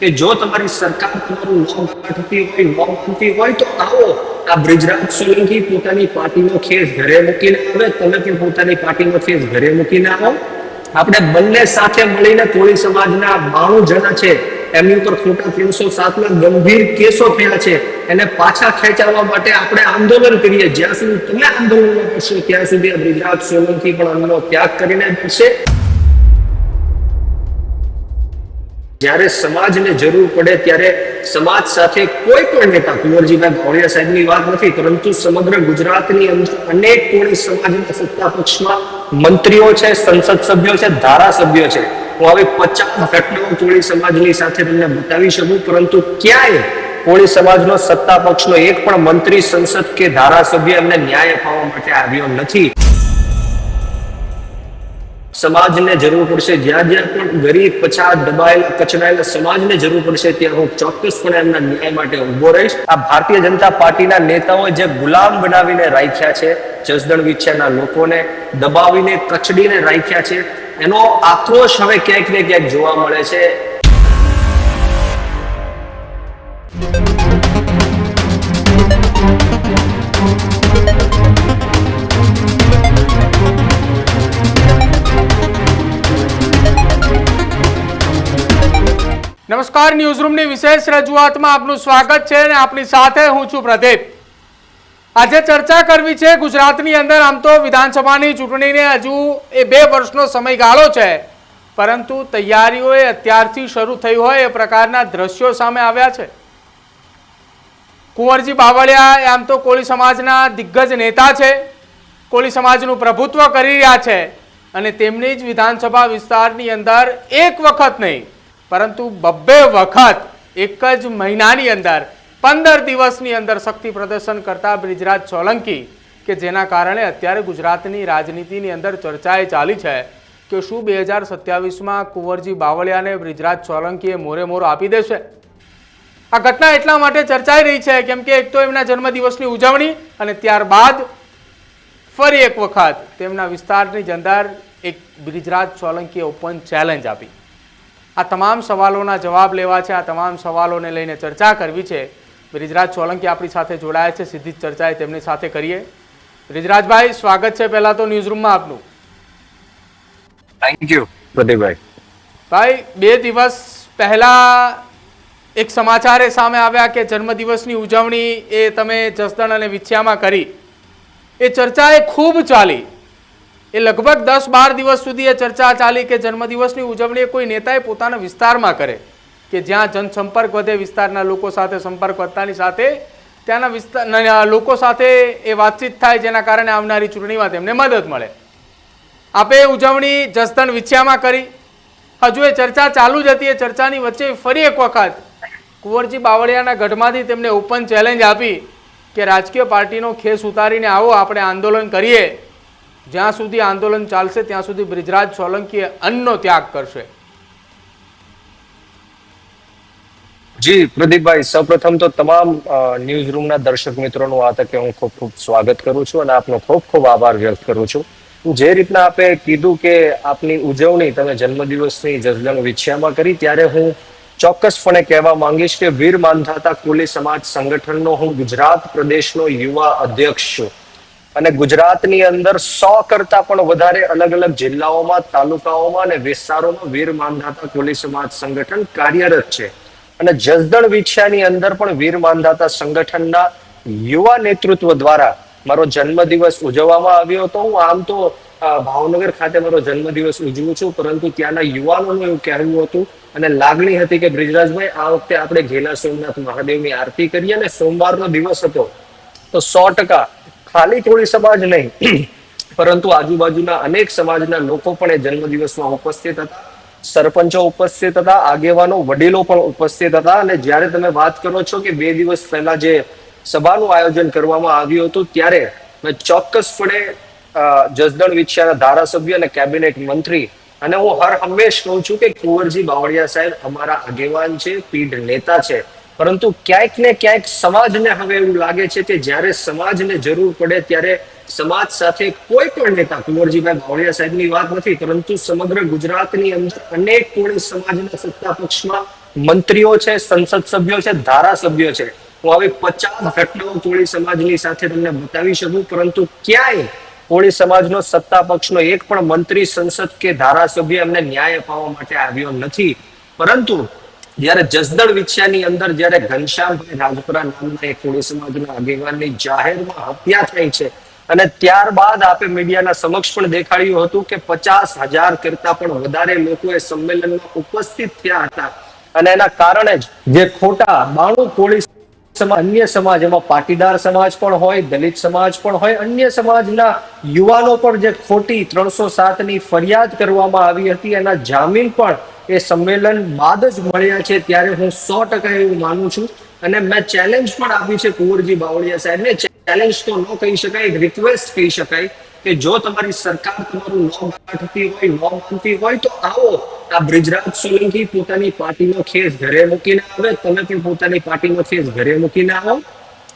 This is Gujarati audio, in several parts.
કે જો તમારી સરકાર તમારું નામ કાઢતી હોય, નામ માનતી હોય, તો આવો. આ બ્રિજરાજ સોલંકી પોતાની પાર્ટીનો ખેસ ઘરે મૂકીને આવે, તમે પણ પોતાની પાર્ટીનો ખેસ ઘરે મૂકીને આવો. આપણે બંને સાથે મળીને કોળી સમાજના બાણું જણા છે, એમની ઉપર ખોટા ત્રણસો સાતના ગંભીર કેસો થયા છે. એને પાછા ખેંચાવવા માટે આપણે આંદોલન કરીએ. જ્યાં સુધી તમે આંદોલન કરશો ત્યાં સુધી આ બ્રિજરાજ સોલંકી પણ અમનો ત્યાગ કરીને બેસશે જ્યારે સમાજને જરૂર પડે ત્યારે સમાજ સાથે કોઈ પણ નેતા, કુંવરજીભાઈ ભોળિયા સાહેબની વાત નથી, પરંતુ સમગ્ર ગુજરાતની અંદર અનેક કોળી સમાજના સત્તા પક્ષમાં મંત્રીઓ છે, સંસદ સભ્યો છે, ધારાસભ્યો છે. હું આવી પચાસ ઘટનાઓ કોળી સમાજની સાથે તમને બતાવી શકું, પરંતુ ક્યાંય કોળી સમાજનો સત્તા પક્ષનો એક પણ મંત્રી, સંસદ કે ધારાસભ્ય એમને ન્યાય અપાવવા માટે આવ્યો નથી. સમાજને જરૂર પડશે. જ્યાં જ્યાં પણ ગરીબ, પછાત, દબાયેલા કચડાયેલા સમાજને જરૂર પડશે, ત્યાં હું ચોક્કસપણે એમના ન્યાય માટે ઊભો રહીશ. આ ભારતીય જનતા પાર્ટીના નેતાઓ જે ગુલામ બનાવીને રાખ્યા છે, જસદણ વિછ્યાના લોકોને દબાવીને, કચડીને રાખ્યા છે, એનો આક્રોશ હવે ક્યાંક ને ક્યાંક જોવા મળે છે. નમસ્કાર ન્યૂઝરૂમની વિશેષ રજૂઆતમાં આપનું સ્વાગત છે અને આપણી સાથે હું છું પ્રદીપ. આજે ચર્ચા કરવી છે ગુજરાતની અંદર, આમ તો વિધાનસભાની ચૂંટણીને હજુ એ બે વર્ષનો સમયગાળો છે, પરંતુ તૈયારીઓ એ અત્યારથી શરૂ થઈ હોય એ પ્રકારના દ્રશ્યો સામે આવ્યા છે. કુંવરજી બાવળિયા એ આમ તો કોળી સમાજના દિગ્ગજ નેતા છે, કોળી સમાજનું પ્રભુત્વ કરી રહ્યા છે અને તેમની જ વિધાનસભા વિસ્તારની અંદર એક વખત નહીં પરંતુ બબ્બે વખત, એક જ મહિનાની અંદર, પંદર દિવસની અંદર શક્તિ પ્રદર્શન કરતા બ્રિજરાજ સોલંકી કે જેના કારણે અત્યારે ગુજરાતની રાજનીતિની અંદર ચર્ચાએ ચાલી છે કે શું બે હજાર સત્યાવીસમાં કુંવરજી બાવળિયાને બ્રિજરાજ સોલંકીએ મોરે મોરો આપી દેશે? આ ઘટના એટલા માટે ચર્ચાઈ રહી છે કેમ કે એક તો એમના જન્મદિવસની ઉજવણી અને ત્યારબાદ ફરી એક વખત તેમના વિસ્તારની જ અંદર એક બ્રિજરાજ સોલંકીએ ઓપન ચેલેન્જ આપી. આ તમામ સવાલોના જવાબ લેવા છે આ તમામ સવાલોને લઈને ચર્ચા કરવી છે. બ્રિજરાજ સોલંકી આપણી સાથે જોડાયા છે સીધી જ ચર્ચા એ તેમની સાથે કરીએ. બ્રિજરાજભાઈ સ્વાગત છે પહેલા તો ન્યૂઝરૂમમાં આપનું. થેન્ક યુ પ્રદીપભાઈ. ભાઈ બે દિવસ પહેલા એક સમાચાર એ સામે આવ્યા કે જન્મદિવસની ઉજવણી એ તમે જસદણ અને વિછ્યામાં કરી. એ ચર્ચા એ ખૂબ ચાલી. એ લગભગ દસ બાર દિવસ સુધી એ ચર્ચા ચાલી કે જન્મદિવસની ઉજવણી કોઈ નેતાએ પોતાના વિસ્તારમાં કરે કે જ્યાં જનસંપર્ક વધે, વિસ્તારના લોકો સાથે સંપર્ક વધતાની સાથે ત્યાંના વિસ્તાર લોકો સાથે એ વાતચીત થાય જેના કારણે આવનારી ચૂંટણીમાં તેમને મદદ મળે. આપે ઉજવણી જસદણ વિછિયામાં કરી. હજુ એ ચર્ચા ચાલુ જ હતી. એ ચર્ચાની વચ્ચે ફરી એક વખત કુંવરજી બાવળિયાના ગઢમાંથી તેમને ઓપન ચેલેન્જ આપી કે રાજકીય પાર્ટીનો ખેસ ઉતારીને આવો, આપણે આંદોલન કરીએ. જ્યાં સુધી આંદોલન ચાલશે, ત્યાં સુધી બ્રિજરાજ સોલંકી અન્નનો ત્યાગ કરશે. જી, પ્રદીપભાઈ, સૌપ્રથમ તો તમામ ન્યૂઝ રૂમના દર્શક મિત્રોનું આ તકે હું ખૂબ ખૂબ સ્વાગત કરું છું અને આપનો ખૂબ ખૂબ આભાર વ્યક્ત કરું છું. જે રીતના આપે કીધું કે આપની ઉજવણી તમે જન્મદિવસની જસદણ વિછ્યામાં કરી, ત્યારે હું ચોક્કસપણે કહેવા માંગીશ કે વીર માનધાતા કોલી સમાજ સંગઠનનો હું ગુજરાત પ્રદેશનો યુવા અધ્યક્ષ છું. અને ગુજરાતની અંદર સો કરતા પણ વધારે અલગ અલગ જિલ્લાઓમાં, તાલુકાઓમાં અને વિસ્તારોમાં વીર માનધાતા કોલી સમાજ સંગઠન કાર્યરત છે. અને જસદણ વિછ્યાની અંદર પણ વીર માનધાતા સંગઠનના યુવા નેતૃત્વ દ્વારા મારો જન્મદિવસ ઉજવવામાં આવ્યો હતો. હું આમ તો ભાવનગર ખાતે મારો જન્મદિવસ ઉજવું છું, પરંતુ ત્યાંના યુવાનોનું એવું કહેવું હતું અને લાગણી હતી કે બ્રિજરાજભાઈ, આ વખતે આપણે ઘેલા સોમનાથ મહાદેવની આરતી કરીએ અને સોમવારનો દિવસ હતો. તો સો ટકા ખાલી કોળી સમાજ નહીં. પરંતુ આજુબાજુના અનેક સમાજના લોકો પણ એ જન્મદિવસમાં ઉપસ્થિત હતા. સરપંચો ઉપસ્થિત હતા, આગેવાનો, વડીલો પણ ઉપસ્થિત હતા. અને જ્યારે તમે વાત કરો છો કે બે દિવસ પહેલા જે સભાનું આયોજન કરવામાં આવ્યું હતું, ત્યારે મેં ચોક્કસપણે જસદણ વિછિયાના ધારાસભ્ય અને કેબિનેટ મંત્રી, અને હું હર હંમેશ કહું છું કે કુંવરજી બાવળિયા સાહેબ અમારા આગેવાન છે, પીઢ નેતા છે. પરંતુ ક્યાંક ને ક્યાંક સમાજને હવે એવું લાગે છે કે જ્યારે સમાજને જરૂર પડે ત્યારે સમાજ સાથે કોઈ પણ નેતા, કુંવરજીભાઈ બાવળિયા સાહેબની વાત નથી, પરંતુ સમગ્ર ગુજરાતની અંદર અનેક કોળી સમાજના સત્તા પક્ષમાં મંત્રીઓ છે, સંસદ સભ્યો છે, ધારાસભ્યો છે. હું આવી પચાસ ઘટનાઓ કોળી સમાજની સાથે તમને બતાવી શકું, પરંતુ ક્યાંય કોળી સમાજનો સત્તા પક્ષનો એક પણ મંત્રી, સંસદ કે ધારાસભ્ય એમને ન્યાય અપાવવા માટે આવ્યો નથી. પરંતુ જ્યારે જસદણ વિછ્યાની અંદર જ્યારે ઘનશ્યામભાઈ રાજપુરા નામના એક કોળી સમાજના આગેવાનની જાહેરમાં હત્યા થઈ છે અને ત્યારબાદ આપે મીડિયાના સમક્ષ પણ દેખાડ્યું હતું કે પચાસ હજાર કરતા પણ વધારે લોકો એ સંમેલનમાં ઉપસ્થિત થયા હતા. અને એના કારણે જ જે ખોટા બાણું કોળી સમાજ, અન્ય સમાજ, એમાં પાટીદાર સમાજ પણ હોય, દલિત સમાજ પણ હોય, અન્ય સમાજના યુવાનો પણ જે ખોટી ત્રણસો ની ફરિયાદ કરવામાં આવી હતી, એના જામીન પણ એ સંમેલન બાદ જ મળ્યા છે ત્યારે હું સો ટકા એવું માનું છું. અને મેં ચેલેન્જ પણ આપી છે કુંવરજી બાવળિયા સાહેબને. ચેલેન્જ તો ન કહી શકાય રિક્વેસ્ટ કહી શકાય કે જો તમારી સરકાર તમારું ન ગાંઠતી હોય ન માનતી હોય તો આવો. આ બ્રિજરાજ સોલંકી પોતાની પાર્ટીનો ખેસ ઘરે મૂકીને આવે, તમે પણ પોતાની પાર્ટીનો ખેસ ઘરે મૂકીને આવો.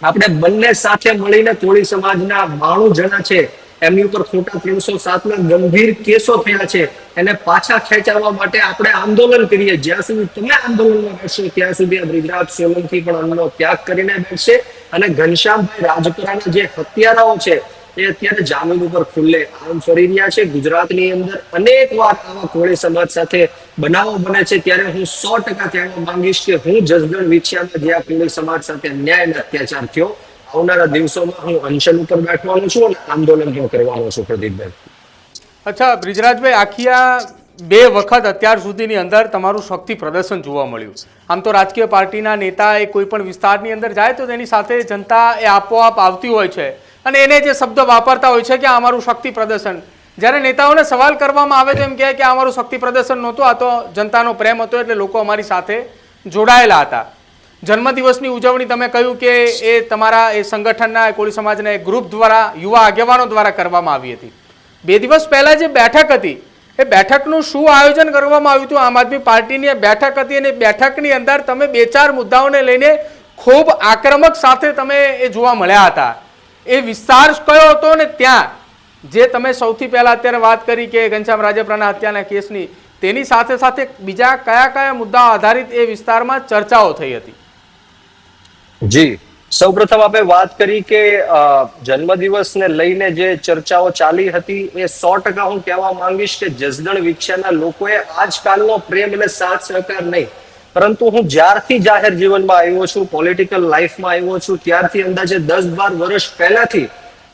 આપણે બંને સાથે મળીને કોળી સમાજના બાણું જણા છે. એમની ઉપર ખોટા ત્રણસો સાતના ગંભીર કેસો થયા છે. એને પાછા ખેંચાવવા માટે આપણે આંદોલન કરીએ. જ્યાં સુધી તમે આંદોલનમાં રહેશો ત્યાં સુધી બ્રિજરાજ સોલંકી પણ અન્નનો ત્યાગ કરીને બેસશે અને ઘનશ્યામભાઈ રાજપુરાના જે હત્યારાઓ છે, એ અત્યારે જામીન ઉપર ખુલ્લે આમ ફરી રહ્યા છે. ગુજરાતની અંદર અનેક વાર આવા કોળી સમાજ સાથે બનાવો બને છે. ત્યારે હું સો ટકા કહેવા માંગીશ કે હું જસદણ વિછિયામાં જે આ કોળી સમાજ સાથે અન્યાય અને અત્યાચાર થયો આવનારા દિવસોમાં હું અનશન ઉપર બેઠવાનો છું અને આંદોલન પણ કરવાનો છું, પ્રદીપભાઈ. અચ્છા, બ્રિજરાજભાઈ, આખી આ બે વખત અત્યાર સુધીની અંદર તમારું શક્તિ પ્રદર્શન જોવા મળ્યું. આમ તો રાજકીય પાર્ટીના નેતા એ કોઈ પણ વિસ્તારની અંદર જાય તો તેની સાથે જનતા એ આપોઆપ આવતી હોય છે. અને એને જે શબ્દ વાપરતા હોય છે કે આ અમારું શક્તિ પ્રદર્શન. જ્યારે નેતાઓને સવાલ કરવામાં આવે તો એમ કહે કે આ અમારું શક્તિ પ્રદર્શન નહોતું, આ તો જનતાનો પ્રેમ હતો એટલે લોકો અમારી સાથે જોડાયેલા હતા. જન્મદિવસની ઉજવણી તમે કહ્યું કે એ તમારા, એ સંગઠનના કોળી સમાજના એક ગ્રુપ દ્વારા, યુવા આગેવાનો દ્વારા કરવામાં આવી હતી. બે દિવસ પહેલાં જે બેઠક હતી, એ બેઠકનું શું આયોજન કરવામાં આવ્યું હતું? આમ આદમી પાર્ટીની બેઠક હતી અને બેઠકની અંદર તમે બે ચાર મુદ્દાઓને લઈને ખૂબ આક્રમક સાથે તમે એ જોવા મળ્યા હતા. એ વિસ્તાર કયો હતો ને ત્યાં? જે તમે સૌથી પહેલાં અત્યારે વાત કરી કે ઘનશ્યામ રાજપરાના હત્યાના કેસની, તેની સાથે સાથે બીજા કયા કયા મુદ્દાઓ આધારિત એ વિસ્તારમાં ચર્ચાઓ થઈ હતી? જી. સૌપ્રથમ આપણે વાત કરી કે જન્મદિવસને લઈને જે ચર્ચાઓ ચાલી હતી, એ સો ટકા હું કહેવા માંગીશ કે જસદણ વિક્ષાના લોકોએ આજકાલનો પ્રેમ અને સાથ સહકાર નહીં. પરંતુ હું જ્યારથી જાહેર જીવનમાં આવ્યો છું પોલિટિકલ લાઈફમાં આવ્યો છું, ત્યારથી અંદાજે દસ બાર વર્ષ પહેલાથી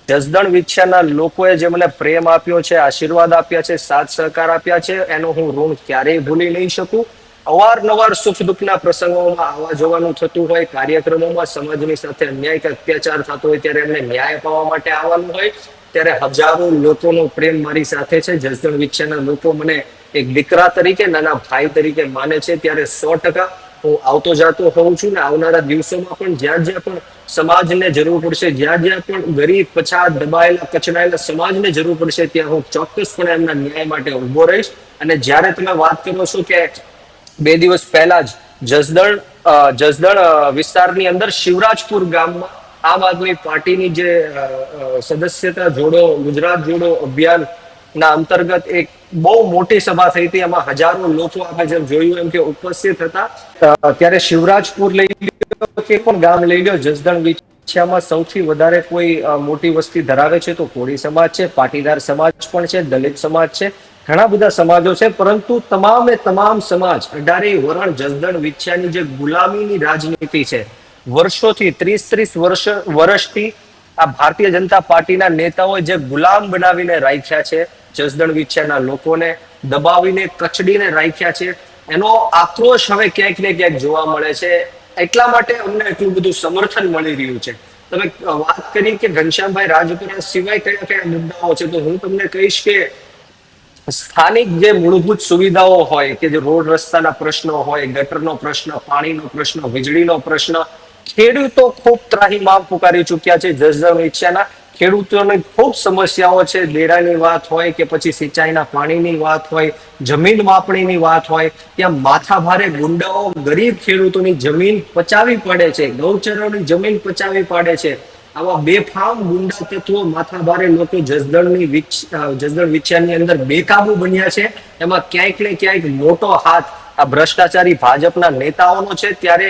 જસદણ વિક્ષાના લોકોએ જે મને પ્રેમ આપ્યો છે, આશીર્વાદ આપ્યા છે, સાથ સહકાર આપ્યા છે, એનો હું ઋણ ક્યારેય ભૂલી નહીં શકું. અવારનવાર સુખ દુઃખના પ્રસંગોમાં આવવા જવાનું થતું હોય, કાર્યક્રમોમાં સમાજની સાથે અન્યાય કે અત્યાચાર થતો હોય, ત્યારે એમને ન્યાય અપાવવા માટે આવવાનું હોય, ત્યારે હજારો લોકોનો પ્રેમ મારી સાથે છે. જસદણ વિછ્યાના લોકો મને એક દીકરા તરીકે, નાના ભાઈ તરીકે માને છે. ત્યારે સો ટકા હું આવતો જાતો હોઉં છું ને આવનારા દિવસોમાં પણ જ્યાં જ્યાં પણ સમાજને જરૂર પડશે, જ્યાં જ્યાં પણ ગરીબ, પછાત, દબાયેલા, કચડાયેલા સમાજને જરૂર પડશે, ત્યાં હું ચોક્કસપણે એમના ન્યાય માટે ઊભો રહીશ. અને જ્યારે તમે વાત કરો છો કે બે દિવસ પહેલા જ જસદણ જસદણ વિસ્તારની અંદર શિવરાજપુર ગામમાં આમ આદમી પાર્ટીની જે સદસ્યતા જોડો, ગુજરાત જોડો અભિયાન ના અંતર્ગત એક બહુ મોટી સભા થઈ હતી. એમાં હજારો લોકો આપણે જેમ જોયું એમ કે ઉપસ્થિત હતા. ત્યારે શિવરાજપુર લઈ લ્યો કે પણ ગામ લઈ લ્યો જસદણ વિછામાં સૌથી વધારે કોઈ મોટી વસ્તી ધરાવે છે તો કોળી સમાજ છે, પાટીદાર સમાજ પણ છે, દલિત સમાજ છે. ઘણા બધા સમાજો છે, પરંતુ તમામે તમામ સમાજ, અઢારે વરણ, જસદણ, વિછ્યાની જે ગુલામીની રાજનીતિ છે, વર્ષોથી ત્રીસ ત્રીસ વર્ષ, વર્ષથી આ ભારતીય જનતા પાર્ટીના નેતાઓએ જે ગુલામ બનાવીને રાખ્યા છે, જસદણ, વિછ્યાના લોકોને દબાવીને, કચડીને રાખ્યા છે, એનો આક્રોશ હવે ક્યાંક ને ક્યાંક જોવા મળે છે. એટલા માટે અમને એટલું બધું સમર્થન મળી રહ્યું છે. તમે વાત કરી કે ઘનશ્યામભાઈ રાજપુરા સિવાય કયા કયા મુદ્દાઓ છે, તો હું તમને કહીશ કે સ્થાનિક જે મૂળભૂત સુવિધાઓ હોય કે જે રોડ રસ્તાના પ્રશ્નો હોય, ગટરનો પ્રશ્ન, પાણીનો પ્રશ્ન, વીજળીનો પ્રશ્ન, ખેડૂતો ખૂબ ત્રાહીમામ પુકારી ચૂક્યા છે જસદણ ઈચ્છાના ખેડૂતોની ખૂબ સમસ્યાઓ છે, દેરાની વાત હોય કે પછી સિંચાઈના પાણીની વાત હોય, જમીન માપણીની વાત હોય. ત્યાં માથાભારે ગુંડાઓ ગરીબ ખેડૂતોની જમીન પચાવી પડે છે, ગૌચરોની જમીન પચાવી પાડે છે. આવા બેફામ ગુંડા તત્વો માથાભારે લોકો જસદણની જસદણ વિછ્યાની અંદર બેકાબુ બન્યા છે. એમાં ક્યાંક ને ક્યાંક મોટો હાથ આ ભ્રષ્ટાચારી ભાજપના નેતાઓનો છે. ત્યારે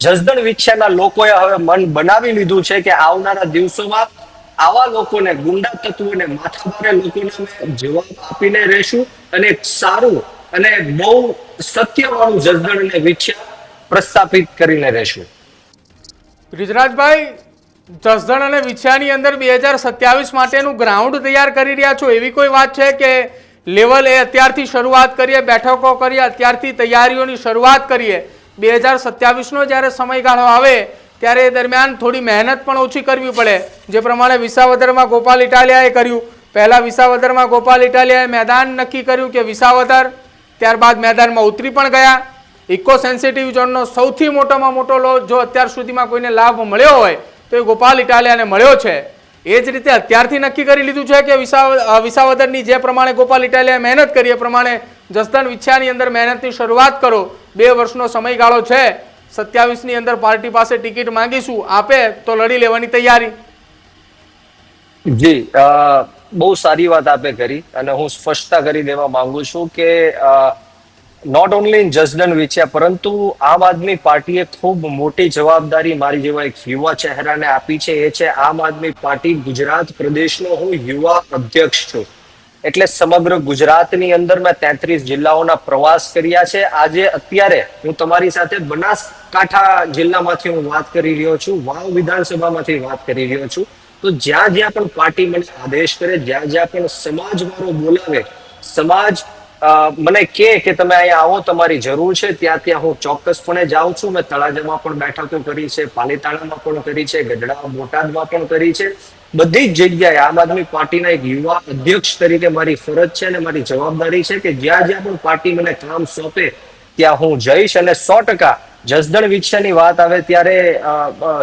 જસદણ વિછ્યાના લોકોએ હવે મન બનાવી લીધું છે કે આવનારા દિવસોમાં આવા લોકોને, ગુંડા તત્વોને માથાભારે લોકોને જવાબ આપીને રહેશું અને સારું અને બહુ સત્યવાળું જસદણ અને વિછ્યા પ્રસ્થાપિત કરીને રહેશું. રિજરાજભાઈ જસદણ અને વિછાની અંદર બે હજાર સત્યાવીસ માટેનું ગ્રાઉન્ડ તૈયાર કરી રહ્યા છો. એવી કોઈ વાત છે કે લેવલ એ અત્યારથી શરૂઆત કરીએ, બેઠકો કરીએ, અત્યારથી તૈયારીઓની શરૂઆત કરીએ? બે હજાર સત્યાવીસનો જ્યારે સમયગાળો આવે, ત્યારે એ દરમિયાન થોડી મહેનત પણ ઓછી કરવી પડે. જે પ્રમાણે વિસાવદરમાં ગોપાલ ઇટાલિયાએ કર્યું. પહેલાં વિસાવદરમાં ગોપાલ ઇટાલિયાએ મેદાન નક્કી કર્યું કે વિસાવદર, ત્યારબાદ મેદાનમાં ઉતરી પણ ગયા. ઇકો સેન્સિટિવ ઝોનનો સૌથી મોટામાં મોટો લો, જો અત્યાર સુધીમાં કોઈને લાભ મળ્યો હોય તો એ ગોપાલ ઇટાલિયાને મળ્યો છે. એ જ રીતે અત્યારથી નક્કી કરી લીધું છે કે વિસાવદરની જે પ્રમાણે ગોપાલ ઇટાલિયાએ મહેનત કરી, એ પ્રમાણે જસદન વિછ્યાની અંદર મહેનતની શરૂઆત કરો. બે વર્ષનો સમયગાળો છે. સત્યાવીસની અંદર પાર્ટી પાસે ટિકિટ માંગીશું. આપે તો લડી લેવાની તૈયારી. જી બહુ સારી વાત આપે કરી અને હું સ્પષ્ટતા કરી દેવા માંગુ છું કે નોટ ઓનલી ઇન જસદન વેચ્યા, પરંતુ આમ આદમી પાર્ટીએ ખૂબ મોટી જવાબદારી મારી જેવા એક યુવા ચહેરાને આપી છે. એ છે આમ આદમી પાર્ટી ગુજરાત પ્રદેશનો હું યુવા અધ્યક્ષ છું. એટલે સમગ્ર ગુજરાતની અંદર મેં તેત્રીસ જિલ્લાઓના પ્રવાસ કર્યા છે. આજે અત્યારે હું તમારી સાથે બનાસકાંઠા જિલ્લામાંથી હું વાત કરી રહ્યો છું. વાવ વિધાનસભામાંથી વાત કરી રહ્યો છું. તો જ્યાં જ્યાં પણ પાર્ટી મને આદેશ કરે, જ્યાં જ્યાં પણ સમાજ મારો બોલાવે, સમાજ મને કે કે તમે અહીંયા આવો, તમારી જરૂર છે. ત્યાં ત્યાં હું ચોક્કસપણે જાઉં છું. મેં તળાજામાં પણ બેઠકો કરી છે, પાલીતાણામાં પણ કરી છે, ગઢડા, બોટાદમાં પણ કરી છે. બધી જ જગ્યાએ આમ આદમી પાર્ટીના એક યુવા અધ્યક્ષ તરીકે મારી ફરજ છે અને મારી જવાબદારી છે કે જ્યાં જ્યાં પણ પાર્ટી મને કામ સોંપે, ત્યાં હું જઈશ અને સો ટકા જસદણ વિછ્યાની વાત આવે ત્યારે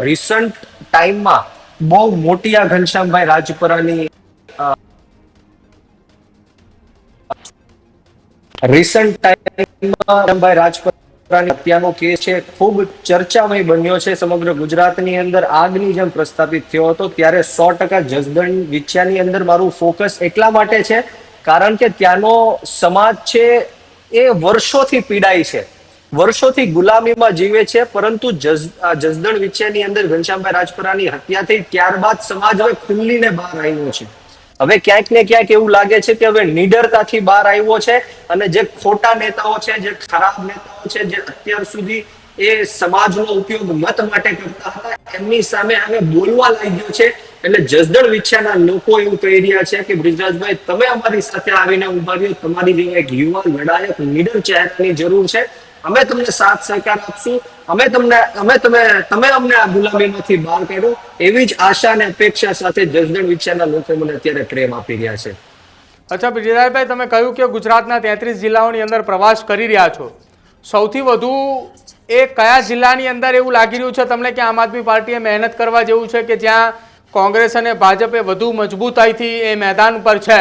રિસન્ટ ટાઈમમાં બહુ મોટી આ ઘનશ્યામભાઈ રાજપરાની રિસન્ટ ટાઈમમાં ભાઈ રાજપરાની હત્યાનો કેસ છે, ખૂબ ચર્ચામય બન્યો છે સમગ્ર ગુજરાતની અંદર. આગની જેમ પ્રસ્થાપિત થયો હતો, ત્યારે સો ટકા જસદણ વિછ્યાની અંદર મારું ફોકસ એટલા માટે છે, કારણ કે ત્યાંનો સમાજ છે એ વર્ષોથી પીડાય છે. વર્ષોથી ગુલામીમાં જીવે છે, પરંતુ જસદણ વિછ્યાની અંદર ઘનશ્યામભાઈ રાજપરાની હત્યા થઈ ત્યારબાદ સમાજ હવે ખુલ્લીને બહાર આવ્યો છે. હવે ક્યાંક ને ક્યાંક એવું લાગે છે કે હવે નિડરતાથી બહાર આવ્યો છે અને જે ખોટા નેતાઓ છે, જે ખરાબ નેતાઓ છે, જે અત્યાર સુધી એ સમાજનો ઉપયોગ મત માટે કરતા હતા, એમની સામે હવે બોલવા લાગ્યો છે. એટલે જસદણ વિછ્યાના લોકો એવું કહી રહ્યા છે કે બ્રિજરાજભાઈ, તમે અમારી સાથે આવીને ઊભા રહ્યો, તમારી જેવા એક યુવા લડાયક, નીડર ચહેરાની જરૂર છે. અમે તમને સાથ સહકાર આપશું. અમે તમને અમે તમે તમે અમને આ ગુલામીમાંથી બહાર કાઢો. એવી જ આશા અને અપેક્ષા સાથે જસદણ વિચારના લોકો મને અત્યારે પ્રેમ આપી રહ્યા છે. અચ્છા બ્રિજરાયભાઈ તમે કહ્યું કે ગુજરાતના તેત્રીસ જિલ્લાઓની અંદર પ્રવાસ કરી રહ્યા છો. સૌથી વધુ એ કયા જિલ્લાની અંદર એવું લાગી રહ્યું છે તમને કે આમ આદમી પાર્ટીએ મહેનત કરવા જેવું છે કે જ્યાં કોંગ્રેસ અને ભાજપે વધુ મજબૂતાઈથી એ મેદાન ઉપર છે?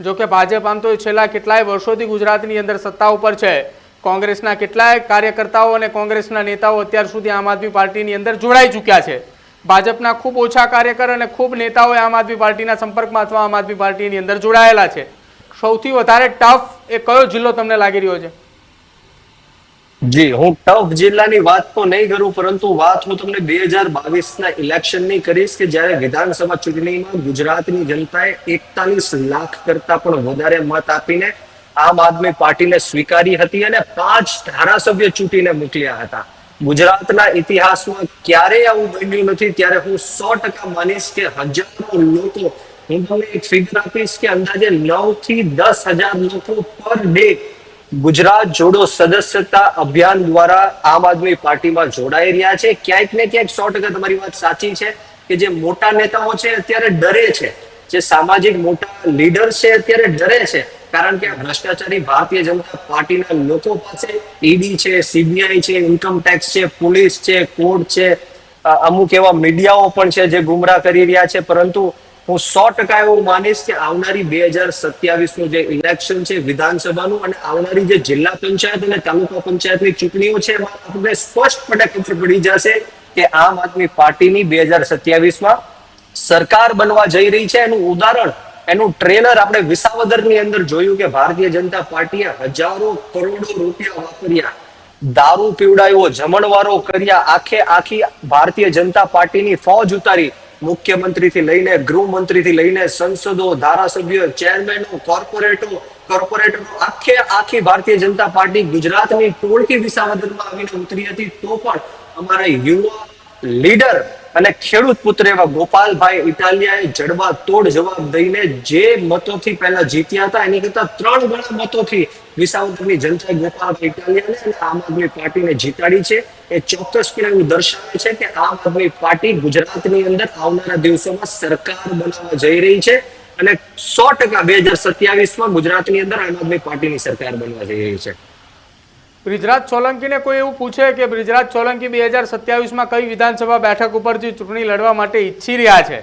જો કે ભાજપ આમ તો છેલ્લા કેટલાય વર્ષોથી ગુજરાતની અંદર સત્તા ઉપર છે. કોંગ્રેસના કેટલાય કાર્યકર્તાઓ અને કોંગ્રેસના નેતાઓ અત્યાર સુધી આમ આદમી પાર્ટીની અંદર જોડાઈ ચૂક્યા છે. ભાજપના ખૂબ ઓછા કાર્યકર અને ખૂબ નેતાઓ આમ આદમી પાર્ટીના સંપર્કમાં અથવા આમ આદમી પાર્ટીની અંદર જોડાયેલા છે. સૌથી વધારે ટફ એ કયો જિલ્લો તમને લાગી રહ્યો છે? જી, હું ટફ જિલ્લાની વાત તો નહીં કરું, પરંતુ વાત હું તમને બે હજાર બાવીસના ઇલેક્શનની કરીશ કે જ્યારે વિધાનસભા ચૂંટણીમાં ગુજરાતની જનતાએ એકતાલીસ લાખ કરતા પણ વધારે મત આપીને આમ આદમી પાર્ટીને સ્વીકારી હતી અને પાંચ ધારાસભ્ય ચૂંટીને મોકલ્યા હતા. ગુજરાતના ઇતિહાસમાં ક્યારેય આવું બન્યું નથી, ત્યારે હું સો ટકા માનીશ કે હજારો લોકો હું તમને એક ફિગર આપીશ કે અંદાજે નવથી દસ હજાર લોકો પર ડે ગુજરાત જોડો સદસ્યતા અભિયાન દ્વારા આમ આદમી પાર્ટીમાં જોડાઈ રહ્યા છે. ક્યાંક ને ક્યાંક સો ટકા તમારી વાત સાચી છે કે જે મોટા નેતાઓ છે અત્યારે ડરે છે. જે સામાજિક મોટા લીડર છે અત્યારે ડરે છે. કારણ કે ભ્રષ્ટાચારી ભારતીય જનતા પાર્ટીના લોકો પાસે ઈડી છે સીબીઆઈ છે ઇન્કમ ટેક્સ છે પોલીસ છે કોર્ટ છે અમુક એવા મીડિયાઓ પણ છે જે ગુમરાહ કરી રહ્યા છે. પરંતુ હું સો ટકા એવું માનીશ કે આવનારી બે હજાર સત્યાવીસનું જે ઇલેક્શન છે વિધાનસભાનું અને આવનારી જે જિલ્લા પંચાયત અને તાલુકા પંચાયતની ચૂંટણીઓ છે, એમાં આપણે સ્પષ્ટપણે ખબર પડી જશે કે આમ આદમી પાર્ટીની બે હજાર સત્યાવીસમાં સરકાર બનવા જઈ રહી છે. એનું ઉદાહરણ, એનું ટ્રેલર આપણે વિસાવદરની અંદર જોયું કે ભારતીય જનતા પાર્ટીએ હજારો કરોડો રૂપિયા વાપર્યા. દારૂ પીવડાયો, જમણવારો કર્યા, આખે આખી ભારતીય જનતા પાર્ટીની ફોજ ઉતારી. મુખ્યમંત્રીથી લઈને ગૃહમંત્રીથી લઈને સંસદો, ધારાસભ્યો, ચેરમેનો, કોર્પોરેટો, કોર્પોરેટરો, આખે આખી ભારતીય જનતા પાર્ટી ગુજરાતની ટોળકી વિસાવદરમાં આવીને ઉતરી હતી. તો પણ અમારા યુવા લીડર અને ખેડૂત પુત્ર એવા ગોપાલભાઈ ઇટાલિયાએ જડબા તોડ જવાબ દઈને જે મતોથી પહેલા જીત્યા હતા, એની કરતા ત્રણ ગણા મતોથી વિસાવદરની જનતાએ ગોપાલભાઈ ઇટાલિયાને અને આમ આદમી પાર્ટીને જીતાડી છે. એ ચોક્કસપણે એવું દર્શાવે છે કે આમ આદમી પાર્ટી ગુજરાતની અંદર આવનારા દિવસોમાં સરકાર બનાવવા જઈ રહી છે અને સો ટકા બે હજાર સત્યાવીસમાં ગુજરાતની અંદર આમ આદમી પાર્ટીની સરકાર બનવા જઈ રહી છે. બ્રિજરાજ સોલંકીને કોઈ એવું પૂછે કે બ્રિજરાજ સોલંકી બે હજાર સત્યાવીસમાં કઈ વિધાનસભા બેઠક ઉપરથી ચૂંટણી લડવા માટે ઈચ્છી રહ્યા છે?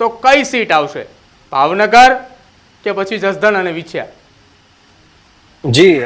તો કઈ સીટ આવશે? ભાવનગર કે પછી જસદણ અને વિછ્યા? જી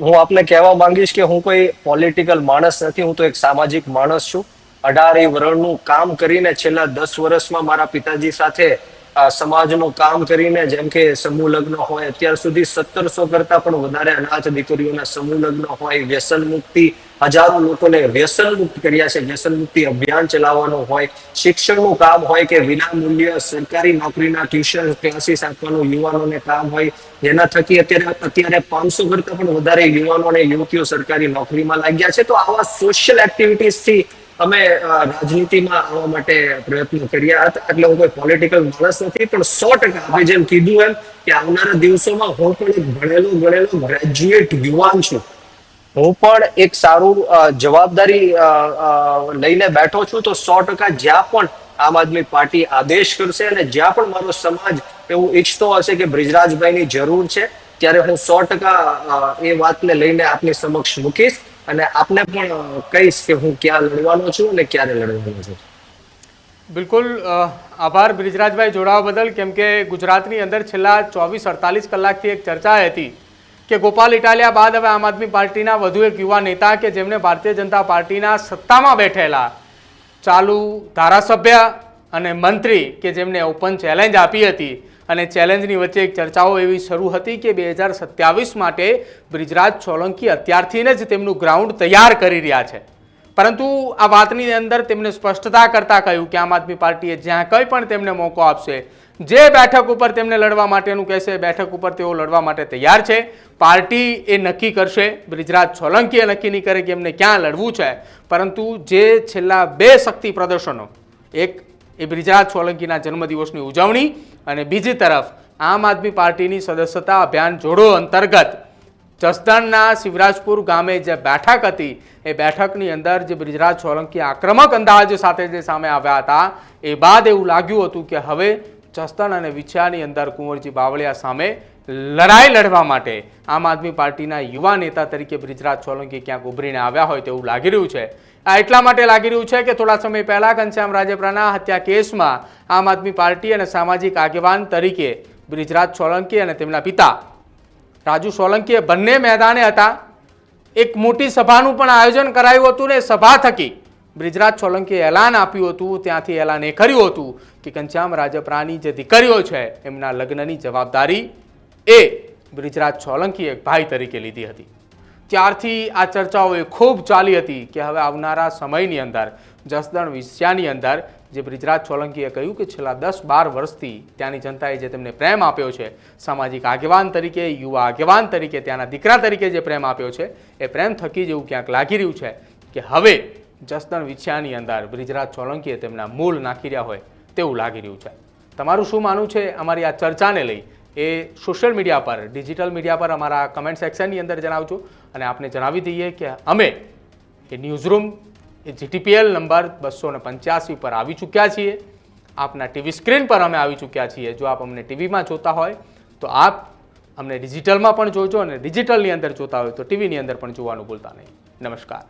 હું આપને કહેવા માંગીશ કે હું કોઈ પોલિટિકલ માણસ નથી, હું તો એક સામાજિક માણસ છું. અઢારે વર્ષનું કામ કરીને છેલ્લા દસ વર્ષમાં મારા પિતાજી સાથે સમાજનું કામ કરીને, જેમ કે સમૂહ લગ્ન હોય, અત્યાર સુધી સત્તરસો કરતા પણ વધારે અનાથ દીકરીઓના સમૂહ લગ્ન હોય, વ્યસન મુક્તિ, હજારો લોકોને વ્યસન મુક્ત કર્યા છે, વ્યસન મુક્તિ અભિયાન ચલાવવાનું હોય, શિક્ષણનું કામ હોય કે વિના મૂલ્ય સરકારી નોકરીના ટ્યુશન ક્લાસીસ આપવાનું યુવાનોને કામ હોય, જેના થકી અત્યારે અત્યારે પાંચસો કરતા પણ વધારે યુવાનો અને યુવતીઓ સરકારી નોકરીમાં લાગ્યા છે. તો આવા સોશિયલ એક્ટિવિટીઝથી અમે રાજનીતિમાં આવવા માટે પ્રયત્નો કર્યા હતા. એટલે હું કોઈ પોલિટિકલ માણસ નથી, પણ સો ટકા આપણે જેમ કીધું એમ કે આવનારા દિવસોમાં હું પણ એક ભણેલો ગણેલો ગ્રેજ્યુએટ યુવાન છું. હું પણ એક સારું જવાબદારી લઈને બેઠો છું, તો સો ટકા જ્યાં પણ આમ આદમી પાર્ટી આદેશ કરશે અને જ્યાં પણ મારો સમાજ એવું ઈચ્છતો હશે કે બ્રિજરાજભાઈની જરૂર છે, ત્યારે હું સો ટકા એ વાતને લઈને આપની સમક્ષ મૂકીશ. અને આપને પણ કહીશ કે હું ક્યાં લડવાનો છું અને ક્યારે લડવાનો છું. બિલકુલ આભાર બ્રિજરાજભાઈ જોડાવા બદલ. કેમ કે ગુજરાતની અંદર છેલ્લા ચોવીસ અડતાલીસ કલાકથી એક ચર્ચા હતી કે ગોપાલ ઇટાલિયા બાદ હવે આમ આદમી પાર્ટીના વધુ એક યુવા નેતા કે જેમણે ભારતીય જનતા પાર્ટીના સત્તામાં બેઠેલા ચાલુ ધારાસભ્ય અને મંત્રી કે જેમને ઓપન ચેલેન્જ આપી હતી અને ચેલેન્જની વચ્ચે એક ચર્ચાઓ એવી શરૂ હતી કે બે હજાર સત્યાવીસ માટે બ્રિજરાજ સોલંકી અત્યારથી જ તેમનું ગ્રાઉન્ડ તૈયાર કરી રહ્યા છે. પરંતુ આ વાતની અંદર તેમને સ્પષ્ટતા કરતા કહ્યું કે આમ આદમી પાર્ટીએ જ્યાં કંઈ પણ તેમને મોકો આપશે, જે બેઠક ઉપર તેમને લડવા માટેનું કહેશે, બેઠક ઉપર તેઓ લડવા માટે તૈયાર છે. પાર્ટી એ નક્કી કરશે, બ્રિજરાજ સોલંકીએ નક્કી નહીં કરે કે એમને ક્યાં લડવું છે. પરંતુ જે છેલ્લા બે શક્તિ પ્રદર્શનો, એક એ બ્રિજરાજ સોલંકીના જન્મદિવસની ઉજવણી અને બીજી તરફ, આમ આદમી પાર્ટીની સદસ્યતા અભિયાન જોડો અંતર્ગત, જસદણના શિવરાજપુર ગામે જે બેઠક હતી, એ બેઠકની અંદર જે બ્રિજરાજ સોલંકી આક્રમક અંદાજ સાથે જે સામે આવ્યા હતા, એ બાદ એવું લાગ્યું હતું કે હવે જસદણ અને વિછિયાની અંદર કુંવરજી બાવળિયા સામે લડાઈ લડવા માટે આમ આદમી પાર્ટીના યુવા નેતા તરીકે બ્રિજરાજ સોલંકી ક્યાંક ઉભરીને આવ્યા હોય તેવું લાગી રહ્યું છે. આ એટલા માટે લાગી રહ્યું છે કે થોડા સમય પહેલા ઘનશ્યામ રાજપરાના હત્યા કેસમાં આમ આદમી પાર્ટી અને સામાજિક આગેવાન તરીકે બ્રિજરાજ સોલંકી અને તેમના પિતા રાજુ સોલંકીએ બંને મેદાને હતા. એક મોટી સભાનું પણ આયોજન કરાયું હતું ને સભા થકી બ્રિજરાજ સોલંકીએ એલાન આપ્યું હતું. ત્યાંથી એલાન એ કર્યું હતું કે ઘનશ્યામ રાજપરાની જે દીકરીઓ છે, એમના લગ્નની જવાબદારી એ બ્રિજરાજ સોલંકી એક ભાઈ તરીકે લીધી હતી. ત્યારથી આ ચર્ચાઓ એ ખૂબ ચાલી હતી કે હવે આવનારા સમયની અંદર, જસદણ વિષયાની અંદર, જે બ્રિજરાજ સોલંકીએ કહ્યું કે છેલ્લા દસ બાર વર્ષથી ત્યાંની જનતાએ જે તેમને પ્રેમ આપ્યો છે, સામાજિક આગેવાન તરીકે, યુવા આગેવાન તરીકે, ત્યાંના દીકરા તરીકે જે પ્રેમ આપ્યો છે, એ પ્રેમ થકી જેવું ક્યાંક લાગી રહ્યું છે કે હવે જસદણ વિછયાની અંદર બ્રિજરાજ સોલંકીએ તેમના મૂળ નાખી રહ્યા હોય તેવું લાગી રહ્યું છે. તમારું શું માનવું છે? અમારી આ ચર્ચાને લઈ એ સોશિયલ મીડિયા પર, ડિજિટલ મીડિયા પર અમારા કમેન્ટ સેક્શનની અંદર જણાવજો. અને આપને જણાવી દઈએ કે અમે એ ન્યૂઝરૂમ એ જીટીપીએલ નંબર બસો ને પંચ્યાસી પર આવી ચૂક્યા છીએ. આપના ટીવી સ્ક્રીન પર અમે આવી ચૂક્યા છીએ. જો આપ અમને ટીવીમાં જોતા હોય, તો આપ અમને ડિજિટલમાં પણ જોજો અને ડિજિટલની અંદર જોતા હોય, તો ટીવીની અંદર પણ જોવાનું ભૂલતા નહીં. નમસ્કાર.